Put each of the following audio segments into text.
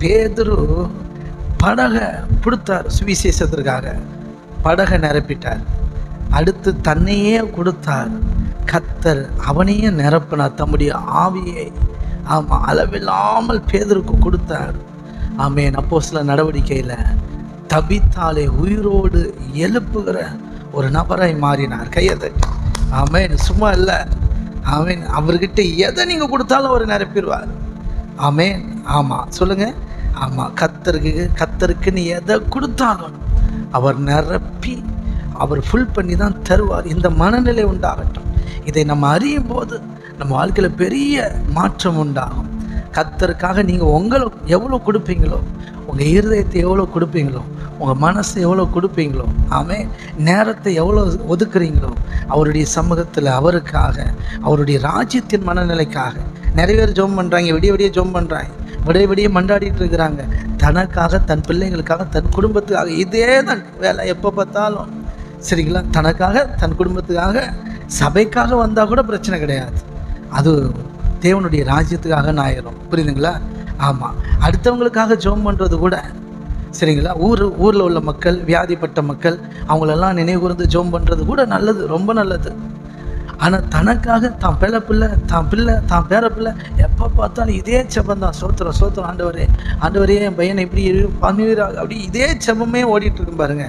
பேதுரு படகை கொடுத்தார் சுவிசேஷத்திற்காக. படகை நிரப்பிட்டார். அடுத்து தன்னையே கொடுத்தார். கத்தர் அவனையே நிரப்பினார். தம்முடைய ஆவியை ஆமாம் அளவில்லாமல் பேதருக்கு கொடுத்தார். ஆமேன். அப்போ சில நடவடிக்கையில் தபித்தாலே உயிரோடு எழுப்புகிற ஒரு நபராய் மாறினார். கையதை ஆமேன். சும்மா இல்லை. ஆமேன். அவர்கிட்ட எதை நீங்கள் கொடுத்தாலும் அவர் நிரப்பிடுவார். ஆமேன். ஆமாம் சொல்லுங்கள் ஆமாம் கத்தருக்கு கத்தருக்கு நீ எதை கொடுத்தாலும் அவர் நிரப்பி அவர் ஃபுல் பண்ணி தான் தருவார். இந்த மனநிலை உண்டாகட்டும். இதை நம்ம அறியும் போது நம்ம வாழ்க்கையில் பெரிய மாற்றம் உண்டாகும். கத்தருக்காக நீங்கள் உங்களை எவ்வளோ கொடுப்பீங்களோ உங்கள் இருதயத்தை எவ்வளோ கொடுப்பீங்களோ உங்கள் மனசை எவ்வளோ கொடுப்பீங்களோ ஆமே நேரத்தை எவ்வளோ ஒதுக்குறீங்களோ அவருடைய சமூகத்தில் அவருக்காக அவருடைய ராஜ்யத்தின் மனநிலைக்காக நிறைய பேர் ஜோம் பண்ணுறாங்க விடிய விடிய ஜோம் பண்ணுறாங்க விடிய விடிய மண்டாடிட்டு இருக்கிறாங்க. தனக்காக தன் பிள்ளைங்களுக்காக தன் குடும்பத்துக்காக இதே தான் வேலை எப்போ பார்த்தாலும். சரிங்களா? தனக்காக தன் குடும்பத்துக்காக சபைக்காக வந்தால் கூட பிரச்சனை கிடையாது. அது தேவனுடைய ராஜ்யத்துக்காக நாயிரும். புரியுதுங்களா? ஆமாம் அடுத்தவங்களுக்காக ஜோம் பண்ணுறது கூட. சரிங்களா? ஊர் ஊரில் உள்ள மக்கள் வியாதிப்பட்ட மக்கள் அவங்களெல்லாம் நினைவு கூர்ந்து பண்ணுறது கூட நல்லது ரொம்ப நல்லது. ஆனால் தனக்காக தான் பிள்ளை பிள்ளை தான் பிள்ளை தான் பேர பிள்ளை. எப்போ பார்த்தாலும் இதே செபம் தான். சோத்திரம் சோத்திரம் ஆண்டவரே ஆண்டவரே என் பையனை இப்படி பண்ணுவீராக அப்படி இதே செபமே ஓடிட்டுருக்கும் பாருங்க.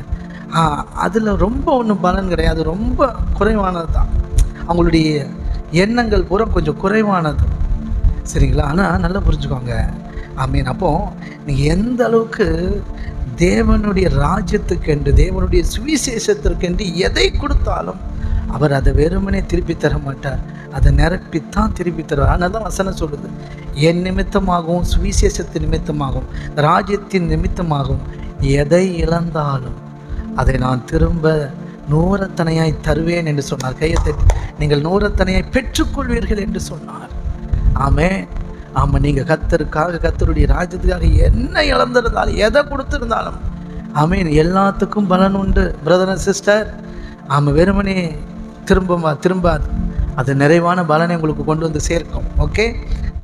அதில் ரொம்ப ஒன்றும் பலன் கிடையாது. ரொம்ப குறைவானது தான். அவங்களுடைய எண்ணங்கள் பூரா கொஞ்சம் குறைவானது. சரிங்களா? ஆனால் நல்லா புரிஞ்சுக்கோங்க. ஐ மீன் அப்போ நீங்கள் எந்த அளவுக்கு தேவனுடைய ராஜ்யத்துக்கென்று தேவனுடைய சுவிசேஷத்திற்கென்று எதை கொடுத்தாலும் அவர் அதை வெறுமனே திருப்பி தர மாட்டார். அதை நிரப்பித்தான் திருப்பி தருவார். அதனால தான் வசனம் சொல்லுது. என் நிமித்தமாகவும் சுவிசேஷத்தின் நிமித்தமாகவும் ராஜ்யத்தின் நிமித்தமாகவும் எதை இழந்தாலும் அதை நான் திரும்ப நூறத்தனையாய் தருவேன் என்று சொன்னார். கையத்தை நீங்கள் நூறத்தனையாய் பெற்றுக்கொள்வீர்கள் என்று சொன்னார். ஆமே ஆமாம் நீங்கள் கத்தருக்காக கத்தருடைய ராஜ்யத்துக்காக என்ன இழந்திருந்தாலும் எதை கொடுத்துருந்தாலும் ஆமீன் எல்லாத்துக்கும் பலன் உண்டு பிரதர் அண்ட் சிஸ்டர் ஆமாம் வெறுமனே திரும்ப திரும்பாது அது நிறைவான பலனை உங்களுக்கு கொண்டு வந்து சேர்க்கும். ஓகே